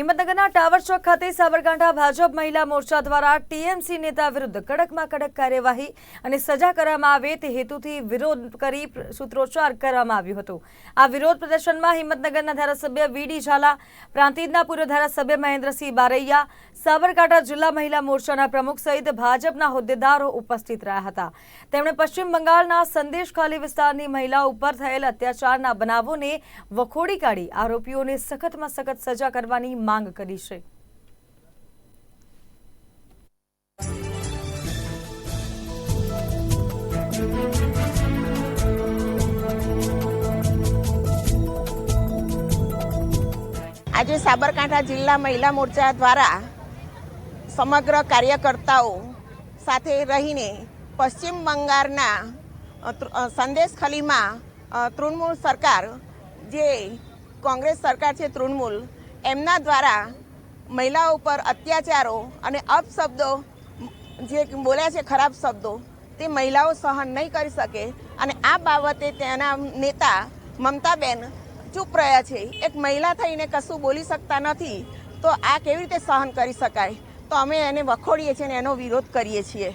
હિંમતનગરના tower ચોક ખાતે સાબરકાંઠા ભાજપ મહિલા મોરચા દ્વારા ટીએમસી નેતા વિરુદ્ધ કડકમાં કડક કાર્યવાહી અને સજા કરવામાં આવે તે હેતુથી વિરોધ કરી સૂત્રોચ્ચાર કરવામાં આવ્યો હતો. આ વિરોધ પ્રદર્શનમાં હિંમતનગરના ધારાસભ્ય વીડી ઝાલા, પ્રાંતિજના પૂર્વ ધારાસભ્ય મહેન્દ્રસિંહ બારૈયા સાબરકાંઠા જિલ્લા મહિલા મોરચાના પ્રમુખ સહિત ભાજપના હોદ્દેદારો ઉપસ્થિત રહ્યા હતા. તેમણે પશ્ચિમ બંગાળના સંદેશ ખાલી વિસ્તારની મહિલાઓ ઉપર થયેલ અત્યાચારના બનાવોને વખોડી કાઢી આરોપીઓને સખતમાં સખત સજા કરવાની માંગ કરી છે. આજે સાબરકાંઠા જિલ્લા મહિલા મોરચા દ્વારા સમગ્ર કાર્યકર્તાઓ સાથે રહીને પશ્ચિમ બંગાળના સંદેશ ખલીમાં તૃણમૂલ સરકાર જે કોંગ્રેસ સરકાર છે તૃણમૂલ એમના દ્વારા મહિલાઓ પર અત્યાચારો અને અપશબ્દો, જે બોલ્યા છે ખરાબ શબ્દો, તે મહિલાઓ સહન નહીં કરી શકે. અને આ બાબતે તેના નેતા મમતાબેન ચૂપ રહ્યા છે. એક મહિલા થઈને કશું બોલી શકતા નથી, તો આ કેવી રીતે સહન કરી શકાય? તો અમે એને વખોડીએ છીએ અને એનો વિરોધ કરીએ છીએ.